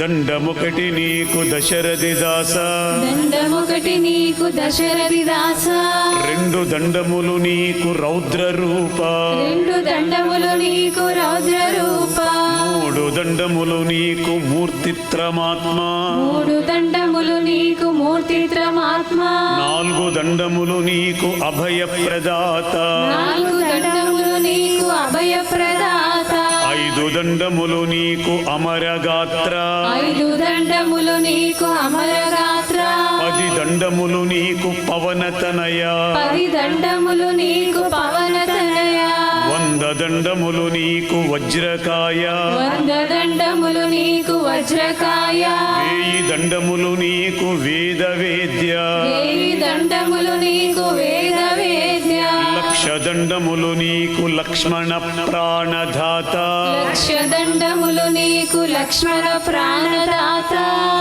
దండమొకటి నీకు దశరథి దాస. దండమొకటి నీకు దశరథి దాస. రెండు దండములు నీకు రౌద్ర రూప. రెండు దండములు నీకు రౌద్ర రూప. మూడు దండములు నీకు మూర్తిత్రమాత్మ. మూడు దండములు నీకు మూర్తిత్రమాత్మ. నాలుగు దండములు నీకు అభయ ప్రదాత నాలుగు దండములు నీకు అభయ ప్రదాత ఐదు దండములు నీకు అమరగాత్ర. ఐదు దండములు నీకు అమరగాత్ర. పది దండములు నీకు పవనతనయ. పది దండములు నీకు పవనతనయ. వంద దండములు నీకు వజ్రకాయ. వంద దండములు నీకు వజ్రకాయ. వేయి దండములు నీకు వేద వేద్య వేయి దండములు నీకు వేద వేద్య లక్ష దండములు నీకు లక్ష్మణ ప్రాణధాత లక్ష దండములు నీకు లక్ష్మణ ప్రాణదాత.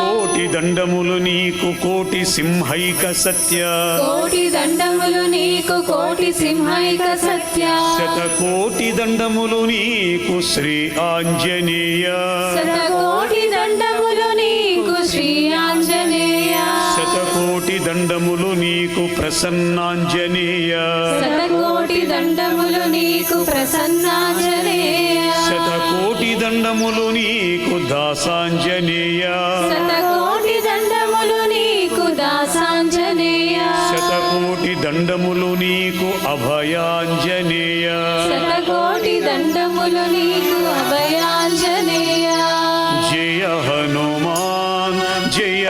కోటి దండములు నీకు కోటి సింహైక సత్య. కోటి దండములు నీకు కోటి సింహైక సత్య. శతకోటి దండములు నీకు శ్రీ ఆంజనేయ. శతకోటి దండములు నీకు శ్రీ ఆంజనేయ. శతకోటి దండములు నీకు ప్రసన్నాంజనేయ. దండములు నీకు ప్రసన్నాంజనేయ శతకోటి దండములు నీకు దాసాంజనేయ. శతకోటి దండములు నీకు దాసాంజనేయ. శతకోటి దండములు నీకు అభయాంజనేయ. శతకోటి దండములు నీకు అభయాంజనేయ. జయ హనుమాన్ జయ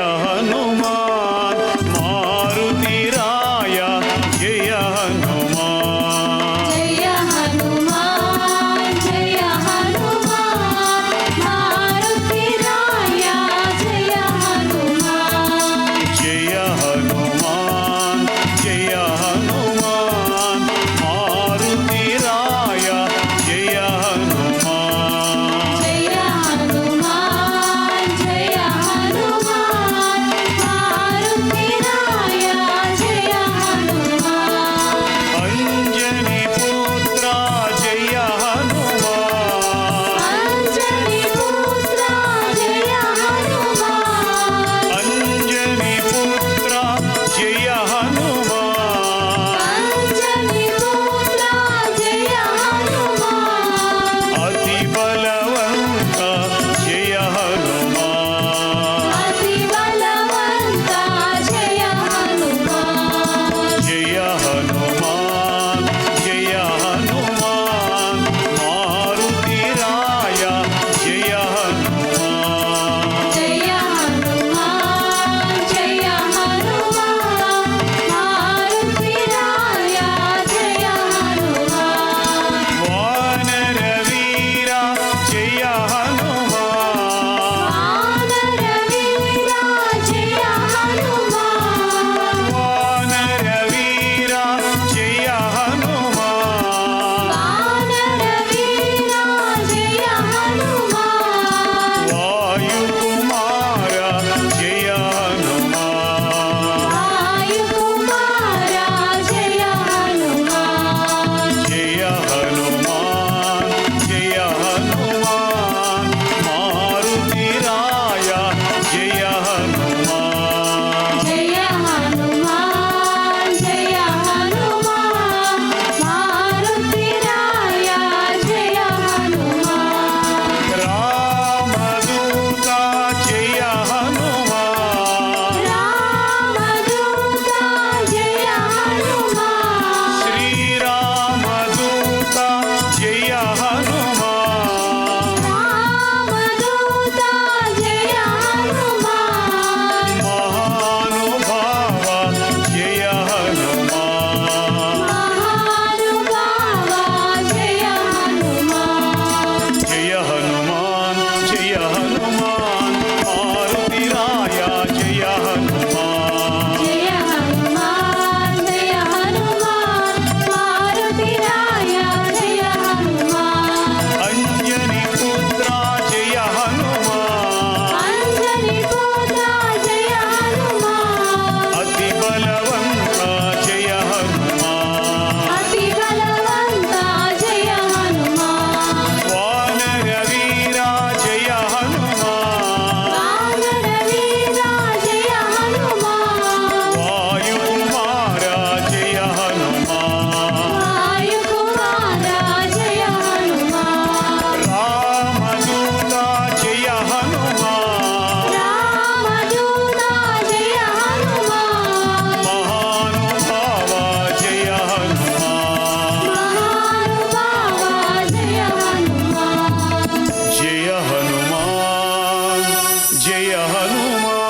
Hanuman.